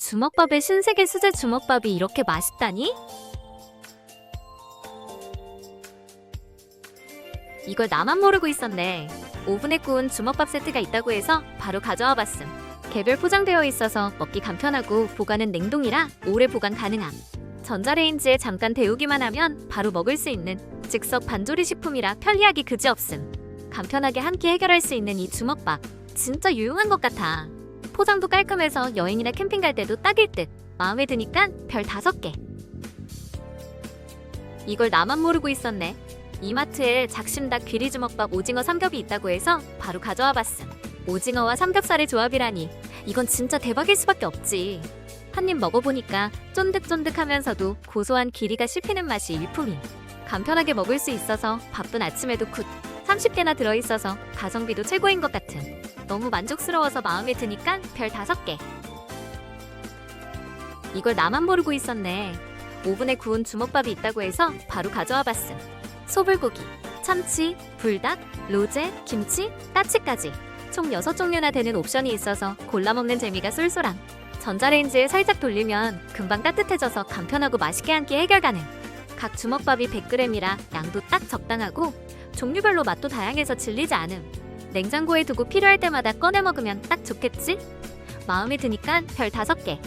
주먹밥에 신세계 수제 주먹밥이 이렇게 맛있다니? 이걸 나만 모르고 있었네. 오븐에 구운 주먹밥 세트가 있다고 해서 바로 가져와 봤음. 개별 포장되어 있어서 먹기 간편하고 보관은 냉동이라 오래 보관 가능함. 전자레인지에 잠깐 데우기만 하면 바로 먹을 수 있는 즉석 반조리 식품이라 편리하기 그지없음. 간편하게 한 끼 해결할 수 있는 이 주먹밥 진짜 유용한 것 같아. 포장도 깔끔해서 여행이나 캠핑 갈 때도 딱일 듯. 마음에 드니까 별 다섯 개. 이걸 나만 모르고 있었네. 이마트에 작심닭 귀리주먹밥 오징어 삼겹이 있다고 해서 바로 가져와 봤음. 오징어와 삼겹살의 조합이라니 이건 진짜 대박일 수밖에 없지. 한 입 먹어보니까 쫀득쫀득하면서도 고소한 기리가 씹히는 맛이 일품임. 간편하게 먹을 수 있어서 바쁜 아침에도 굿. 30개나 들어있어서 가성비도 최고인 것 같은. 너무 만족스러워서 마음에 드니까 별 다섯 개. 이걸 나만 모르고 있었네. 오븐에 구운 주먹밥이 있다고 해서 바로 가져와 봤음. 소불고기, 참치, 불닭, 로제, 김치, 따치까지 총 6종류나 되는 옵션이 있어서 골라 먹는 재미가 쏠쏠함. 전자레인지에 살짝 돌리면 금방 따뜻해져서 간편하고 맛있게 한 끼 해결 가능. 각 주먹밥이 100g이라 양도 딱 적당하고 종류별로 맛도 다양해서 질리지 않음. 냉장고에 두고 필요할 때마다 꺼내 먹으면 딱 좋겠지? 마음에 드니까 별 다섯 개.